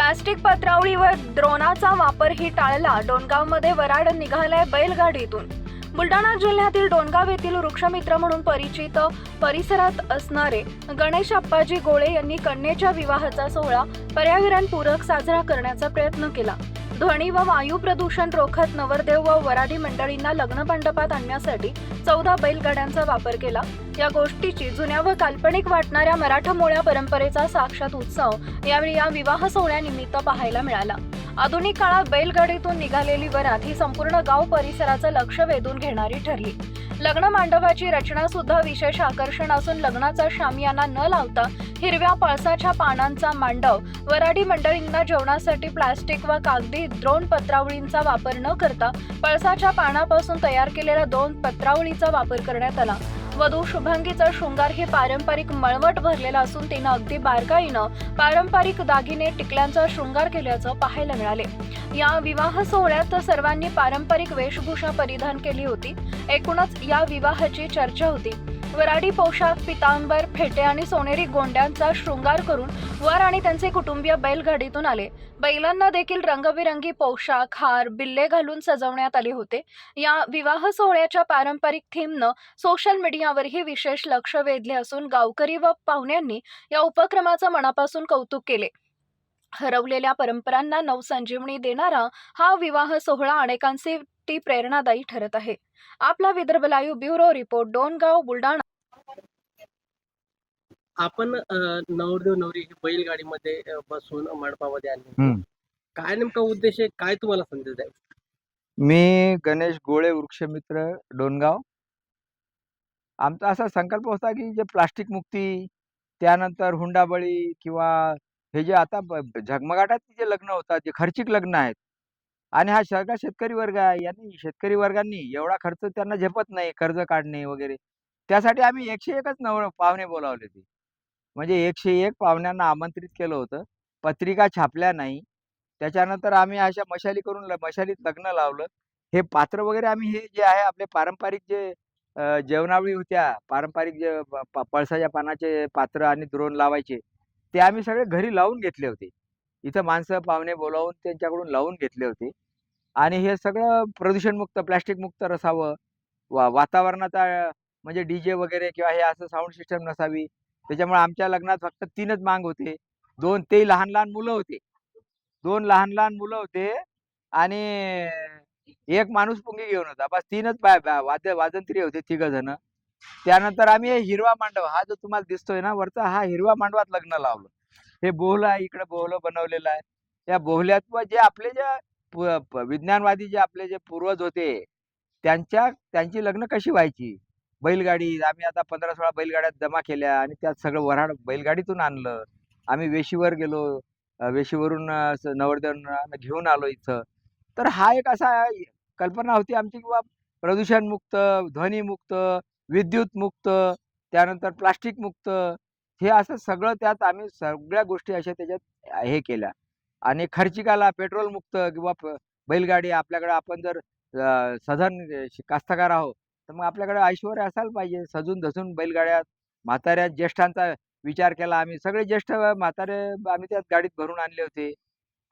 तर ड्रोनाचा वापरही टाळला. डोणगावमध्ये वराड निघालाय बैलगाडीतून. बुलढाणा जिल्ह्यातील डोणगाव येथील वृक्षमित्र म्हणून परिचित परिसरात असणारे गणेश अप्पाजी गोळे यांनी कन्येच्या विवाहाचा सोहळा पर्यावरणपूरक साजरा करण्याचा प्रयत्न केला. ध्वनी व वायू प्रदूषण रोखत नवरदेव व वराडी मंडळींना लग्न मंडपात आणण्यासाठी चौदा बैलगाड्यांचा वापर केला. या गोष्टीची जुन्या व काल्पनिक वाटणाऱ्या मराठमोळ्या परंपरेचा साक्षात उत्सव यावेळी या विवाह सोहळ्यानिमित्त पाहायला मिळाला. आधुनिक काळात बैलगाडीतून निघालेली वरात ही संपूर्ण गाव परिसराचं लक्ष वेधून घेणारी ठरली. लग्न मांडवाची रचना सुद्धा विशेष आकर्षण असून लग्नाचा शामियाना न लावता हिरव्या पळसाच्या पानांचा मांडव वराडी मंडळींना जेवणासाठी प्लास्टिक व कागदी द्रोण पत्रावळींचा वापर न करता पळसाच्या पानापासून तयार केलेल्या दोन पत्रावळीचा वापर करण्यात आला. वधू शुभंगीचा शृंगार हे पारंपरिक मळवट भरलेला असून तिनं अगदी बारकाईनं पारंपरिक दागिने टिकल्यांचा शृंगार केल्याचं पाहायला मिळाले. या विवाह सोहळ्यात सर्वांनी पारंपरिक वेशभूषा परिधान केली होती. एकूणच या विवाहाची चर्चा होती. वराडी पोशाख पितांबर फेटे आणि सोनेरी गोंड्यांचा शृंगार करून वर आणि त्यांचे कुटुंबीय बैलगाडीतून आले. बैलांना देखील रंगबिरंगी पोशाख हार बिल्ले घालून सजवण्यात आले होते. या विवाह सोहळ्याच्या पारंपरिक थीमनं सोशल मीडियावरही विशेष लक्ष वेधले असून गावकरी व पाहुण्यांनी या उपक्रमाचं मनापासून कौतुक केले. हरवलेल्या परंपरांना नवसंजीवनी देणारा हा विवाह सोहळा अनेकांचे अनेकांसाठी प्रेरणादायी ठरत आहे. आपला Vidarbha live bureau report Dongaon Buldhana. आपण नवरदेव नवरी ही बैलगाडीमध्ये बसून मंडपामध्ये आणली हम्म. काय नेमका उद्देश आहे? काय तुम्हाला संदेश द्यायचा? मी गणेश गोळे वृक्षमित्र डोनगाव आमचा असा संकल्प होता की जे प्लास्टिक मुक्ती त्यानंतर हुंडाबळी किंवा हे जे आता झगमगाटात जे लग्न होतात जे खर्चिक लग्न आहेत आणि हा सगळा शेतकरी वर्ग आहे यांनी शेतकरी वर्गांनी एवढा खर्च त्यांना झेपत नाही कर्ज काढणे वगैरे. त्यासाठी आम्ही एकशे एकच नव पाहुणे बोलावले होते. म्हणजे एकशे एक पाहुण्यांना आमंत्रित केलं होतं. पत्रिका छापल्या नाही. त्याच्यानंतर आम्ही अशा मशाली करून मशालीत लग्न लावलं. हे पात्र वगैरे आम्ही हे जे आहे आपले पारंपरिक जे जेवणावळी होत्या पारंपरिक जे पळसाच्या पानाचे पात्र आणि द्रोण लावायचे ते आम्ही सगळे घरी लावून घेतले होते. इथं माणसं पाहुणे बोलावून त्यांच्याकडून लावून घेतले होते. आणि हे सगळं प्रदूषणमुक्त प्लॅस्टिकमुक्त मुक्त वा वातावरणाचा म्हणजे डीजे वगैरे किंवा हे असं साऊंड सिस्टम नसावी. त्याच्यामुळे आमच्या लग्नात फक्त तीनच मांग होते. दोन ते लहान लहान मुलं होते. दोन लहान लहान मुलं होते आणि एक माणूस पुंगी घेऊन होता. बस तीनच बा वाद्य होते तिघ जण त्यानंतर आम्ही हिरवा मांडव हा जो तुम्हाला दिसतोय ना वरचा हा हिरवा मांडवात लग्न लावलं. हे बोहलं आहे इकडे बोहलं बनवलेलं आहे. त्या बोहल्यात जे आपले जे विज्ञानवादी जे आपले जे पूर्वज होते त्यांच्या त्यांची लग्न कशी व्हायची? बैलगाडी आम्ही आता पंधरा सोळा बैलगाड्यात जमा केल्या आणि त्यात सगळं वऱ्हाड बैलगाडीतून आणलं. आम्ही वेशीवर गेलो वेशीवरून नवरदन नवरदेवांना घेऊन आलो इथं. तर हा एक असा कल्पना होती आमची किंवा प्रदूषण मुक्त ध्वनी मुक्त विद्युत मुक्त त्यानंतर प्लास्टिक मुक्त हे असं सगळं त्यात आम्ही सगळ्या गोष्टी अशा त्याच्यात हे केल्या. आणि खर्चिकाला पेट्रोल मुक्त किंवा बैलगाडी आपल्याकडे आपण जर सधन कास्तकार आहोत तर मग आपल्याकडे ऐश्वर्य असायला पाहिजे. सजून धसून बैलगाड्यात म्हाताऱ्या ज्येष्ठांचा विचार केला आम्ही. सगळे ज्येष्ठ म्हातारे आम्ही त्यात गाडीत भरून आणले होते.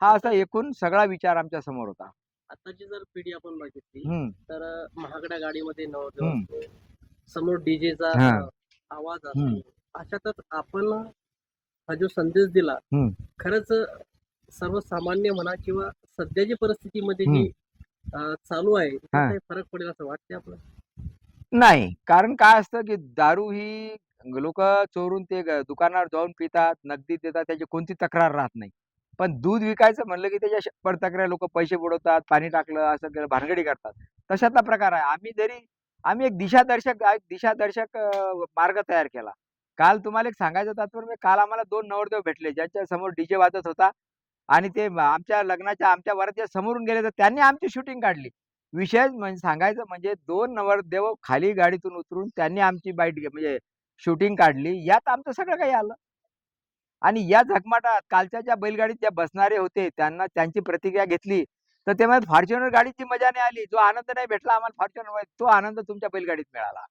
हा असा एकूण सगळा विचार आमच्यासमोर होता. आताची जर पिढी आपण बघितली तर महागड्या गाडीमध्ये. समोर डीजेचा. आवाज अशातच आपण हा जो संदेश दिला हम्म. खरंच सर्वसामान्य म्हणा किंवा सध्याची परिस्थितीमध्ये जी अ, चालू आहे हा. काही फरक पडेल असं वाटते आपल्याला नाही कारण काय असतं की दारू ही लोक चोरून ते ग- दुकानावर जाऊन पितात नगदी देतात त्याची कोणती तक्रार राहत नाही. पण दूध विकायचं म्हणलं की त्याच्या शंभर तक्रार लोक पैसे बुडवतात पाणी टाकलं असं केलं भानगडी करतात. तशातला प्रकार आहे. आम्ही जरी आम्ही एक दिशादर्शक एक दिशादर्शक अं, मार्ग तयार केला. काल तुम्हाला एक सांगायचं तात्पर्य काल आम्हाला दोन नवरदेव भेटले ज्यांच्या समोर डीजे वाजत होता आणि ते आमच्या लग्नाच्या आमच्या वरात समोरून गेले तर त्यांनी आमची शूटिंग काढली. विशेष म्हणजे सांगायचं म्हणजे दोन नवरदेव खाली गाडीतून उतरून त्यांनी आमची बाईट म्हणजे शूटिंग काढली यात आमचं सगळं काही आलं. आणि या झगमाटात कालच्या ज्या बैलगाडीत ज्या बसणारे होते त्यांना त्यांची प्रतिक्रिया घेतली तर त्यामध्ये फॉर्च्युनर गाडीची मजा नाही आली जो आनंद नाही भेटला आम्हाला फॉर्च्युनर तो आनंद तुमच्या बैलगाडीत मिळाला.